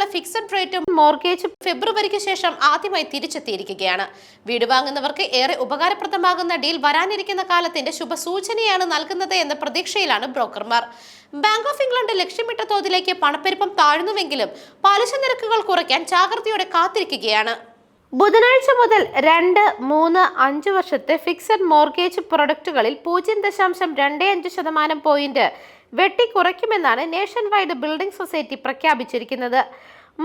നിലനിൽക്കാനുള്ള fixed റേറ്റും mortgage ഫെബ്രുവരിക്ക് ശേഷം ആദ്യമായി തിരിച്ചെത്തിയിരിക്കുകയാണ്. വീട് വാങ്ങുന്നവർക്ക് ഏറെ ഉപകാരപ്രദമാകുന്ന ഡീൽ വരാനിരിക്കുന്ന കാലത്തിന്റെ ശുഭസൂചനയാണ് നൽകുന്നത് എന്ന പ്രതീക്ഷയിലാണ് ബ്രോക്കർമാർ. ബാങ്ക് ഓഫ് ഇംഗ്ലണ്ട് ലക്ഷ്യമിട്ട തോതിലേക്ക് പണപ്പെരുപ്പം താഴ്ന്നുവെങ്കിലും പലിശ നിരക്കുകൾ കുറയ്ക്കാൻ ജാഗ്രതയോടെ കാത്തിരിക്കുകയാണ്. ബുധനാഴ്ച മുതൽ രണ്ട് മൂന്ന് അഞ്ച് വർഷത്തെ ഫിക്സഡ് മോർഗേജ് പ്രൊഡക്റ്റുകളിൽ പൂജ്യം ദശാംശം രണ്ട് അഞ്ച് ശതമാനം പോയിന്റ് വെട്ടിക്കുറയ്ക്കുമെന്നാണ് നേഷൻ വൈഡ് ബിൽഡിംഗ് സൊസൈറ്റി പ്രഖ്യാപിച്ചിരിക്കുന്നത്.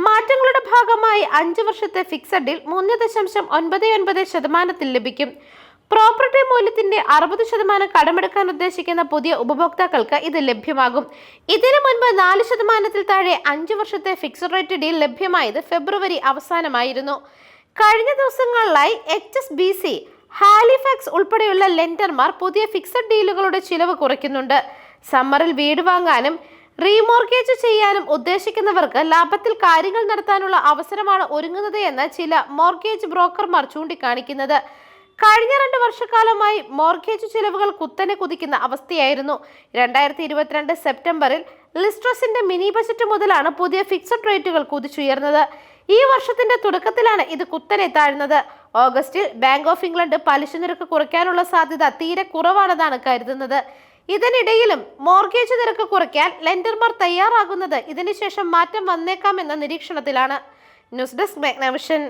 മാറ്റങ്ങളുടെ ഭാഗമായി അഞ്ച് വർഷത്തെ ഫിക്സഡിൽ മൂന്ന് ദശാംശം ഒൻപത് ഒൻപത് ശതമാനത്തിൽ ലഭിക്കും. പ്രോപ്പർട്ടി മൂല്യത്തിന്റെ അറുപത് ശതമാനം കടമെടുക്കാൻ ഉദ്ദേശിക്കുന്ന പുതിയ ഉപഭോക്താക്കൾക്ക് ഇത് ലഭ്യമാകും. ഇതിനു മുൻപ് നാല് ശതമാനത്തിൽ താഴെ അഞ്ച് വർഷത്തെ ഫിക്സഡ് റേറ്റ് ഡീൽ ലഭ്യമായത് ഫെബ്രുവരി അവസാനമായിരുന്നു. കഴിഞ്ഞ ദിവസങ്ങളിലായി H S B C Halifax ഉൾപ്പെടെയുള്ള ലെൻഡർമാർ പുതിയ ഫിക്സഡ് ഡീലുകളുടെ ചിലവ് കുറയ്ക്കുന്നുണ്ട്. സമ്മറിൽ വീട് വാങ്ങാനും റീമോർഗേജ് ചെയ്യാനും ഉദ്ദേശിക്കുന്നവർക്ക് ലാഭത്തിൽ കാര്യങ്ങൾ നടത്താനുള്ള അവസരമാണ് ഒരുങ്ങുന്നത് എന്ന് ചില മോർഗേജ് ബ്രോക്കർമാർ ചൂണ്ടിക്കാണിക്കുന്നത്. കഴിഞ്ഞ രണ്ട് വർഷക്കാലമായി മോർഗേജ് ചിലവുകൾ കുത്തനെ കുതിക്കുന്ന അവസ്ഥയായിരുന്നു. രണ്ടായിരത്തി ഇരുപത്തിരണ്ട് സെപ്റ്റംബറിൽ ലിസ്ട്രസിന്റെ മിനി ബജറ്റ് മുതലാണ് പുതിയ ഫിക്സഡ് റേറ്റുകൾ കുതിച്ചുയർന്നത്. ഈ വർഷത്തിന്റെ തുടക്കത്തിലാണ് ഇത് കുത്തനെ താഴ്ന്നത്. ഓഗസ്റ്റിൽ ബാങ്ക് ഓഫ് ഇംഗ്ലണ്ട് പലിശ നിരക്ക് കുറയ്ക്കാനുള്ള സാധ്യത തീരെ കുറവാണെന്നാണ് കരുതുന്നത്. ഇതിനിടയിലും മോർഗേജ് നിരക്ക് കുറയ്ക്കാൻ ലെൻഡർമാർ തയ്യാറാകുന്നത് ഇതിനുശേഷം മാറ്റം വന്നേക്കാമെന്ന നിരീക്ഷണത്തിലാണ്. News desk Magnavision